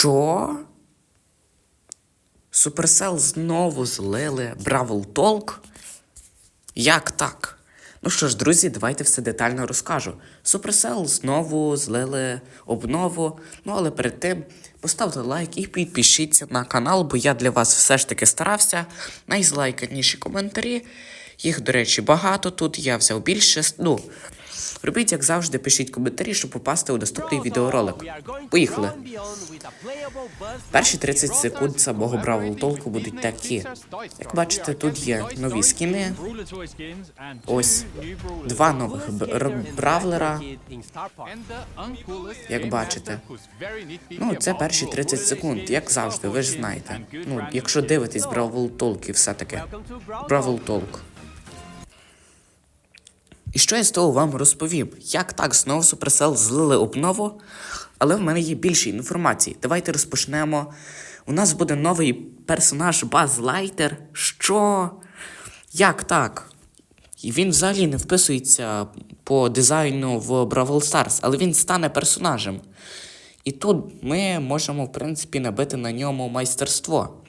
Що? Supercell знову злили Бравл Толк? Як так? Ну що ж, друзі, давайте все детально розкажу. Supercell знову злили обнову. Ну але перед тим поставте лайк і підпишіться на канал, бо я для вас все ж таки старався. Найзлайканіші коментарі. Їх, до речі, багато тут. Я взяв більше. Ну, робіть, як завжди, пишіть коментарі, щоб попасти у наступний відеоролик. Поїхали. Перші 30 секунд самого Бравл Толку будуть такі. Як бачите, тут є нові скіни. Ось два нових бравлера. Як бачите. Ну, це перші 30 секунд, як завжди, ви ж знаєте. Ну, якщо дивитесь Бравл Толки, все-таки. Бравл Толк. І що я з того вам розповім? Як так знову Supercell злили обнову? Але в мене є більше інформації. Давайте розпочнемо. У нас буде новий персонаж Баз Лайтер. Що? Як так? І він взагалі не вписується по дизайну в Бравл Stars, але він стане персонажем. І тут ми можемо, в принципі, набити на ньому майстерство.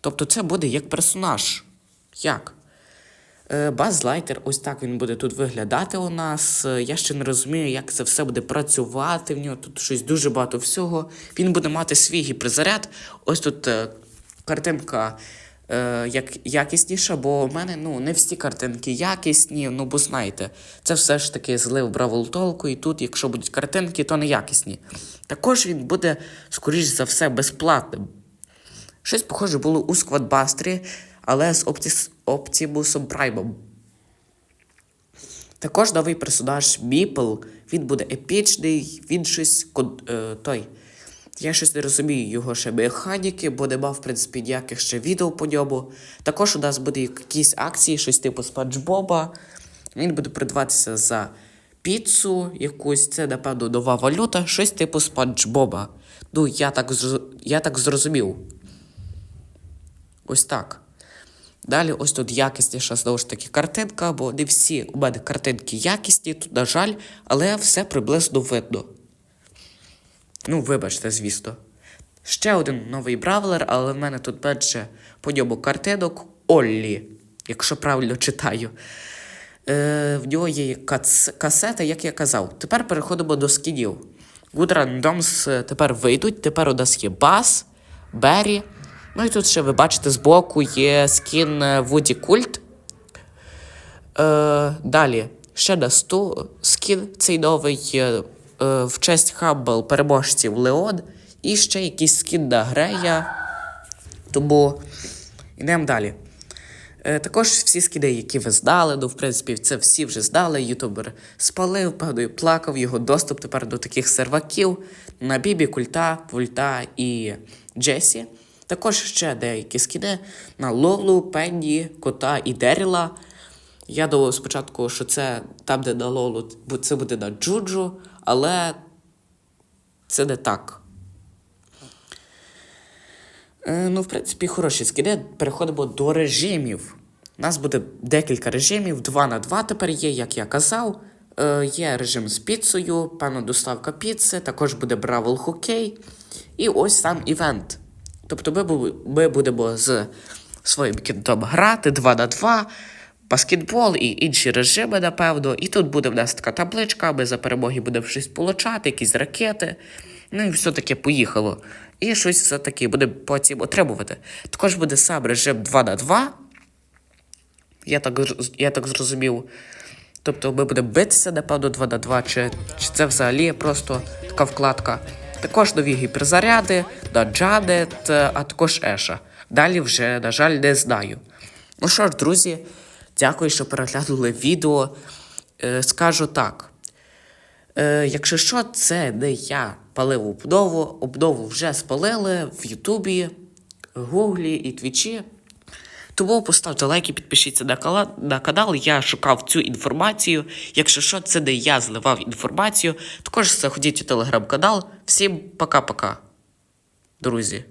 Тобто це буде як персонаж. Як? Е, Баз Лайтер, ось так він буде тут виглядати у нас. Е, Я ще не розумію, як це все буде працювати в нього. Тут щось дуже багато всього. Він буде мати свій гіперзаряд. Ось тут е, картинка як, якісніша, бо в мене ну, не всі картинки якісні, ну бо знаєте, це все ж таки злив Бравл Толку, і тут, якщо будуть картинки, то не якісні. Також він буде, скоріш за все, безплатним. Щось похоже було у Сквадбастері, але з Оптіс... Оптімусом Праймом. Також новий персонаж Міпл, він буде епічний, він щось кон- е, той. Я щось не розумію його ще механіки, бо нема, в принципі, ніяких ще відео по ньому. Також у нас буде якісь акції, щось типу Спанч Боба. Він буде продаватися за піцу якусь, це, напевно, нова валюта, щось типу Спанч Боба. Ну, я так, я так зрозумів. Ось так. Далі, ось тут якісніша знову ж таки картинка, бо не всі у мене картинки якісні, тут, на жаль, але все приблизно видно. Ну, вибачте, звісно. Ще один новий бравлер, але в мене тут менше по ньому картинок Оллі, якщо правильно читаю. Е, в нього є кац- касета, як я казав. Тепер переходимо до скінів. Good Randoms е, тепер вийдуть. Тепер у нас є Бас, Беррі. Ну і тут ще ви бачите збоку є скін е, Вуді Культ. Е, далі, ще на 100 скін цей новий е, е, в честь Хамбл переможців Леон. І ще якийсь скін на Грея. Тому йдемо далі. Е, також всі скіди, які ви здали, ну, в принципі, це всі вже здали. Ютубер спалив, певно, плакав його доступ тепер до таких серваків на Бібі, Культа, Вульта і Джесі. Також ще деякі скіди на Лолу, Пенні, Кота і Деріла. Я думав спочатку, що це там, де на Лолу, це буде на Джуджу, але це не так. Е, ну, в принципі, хороші скиди. Переходимо до режимів. У нас буде декілька режимів, 2 на 2 тепер є, як я казав. Е, є режим з піцею, певно, доставка піци, також буде Бравл Хокей. І ось сам івент. Тобто ми, будемо з своїм кінтом грати 2 на 2, баскетбол і інші режими, напевно. І тут буде в нас така табличка, ми за перемоги будемо щось получати, якісь ракети. Ну і все таки поїхало. І щось все-таки буде потім отримувати. Також буде сам режим 2 на 2. Я так, я так зрозумів. Тобто ми будемо битися, напевно, 2 на 2, чи, чи це взагалі просто така вкладка. Також нові гіперзаряди, на Джанет, е, а також Еша. Далі вже, на жаль, не знаю. Ну що ж, друзі, дякую, що переглянули відео. Е, скажу так. Е, якщо що, це не я палив обнову. Обнову вже спалили в Ютубі, Гуглі і Твічі. Тому поставте лайк і підпишіться на, канал. Я шукав цю інформацію. Якщо що, це не я зливав інформацію. Також заходіть у телеграм-канал. Всім пока-пока, друзі.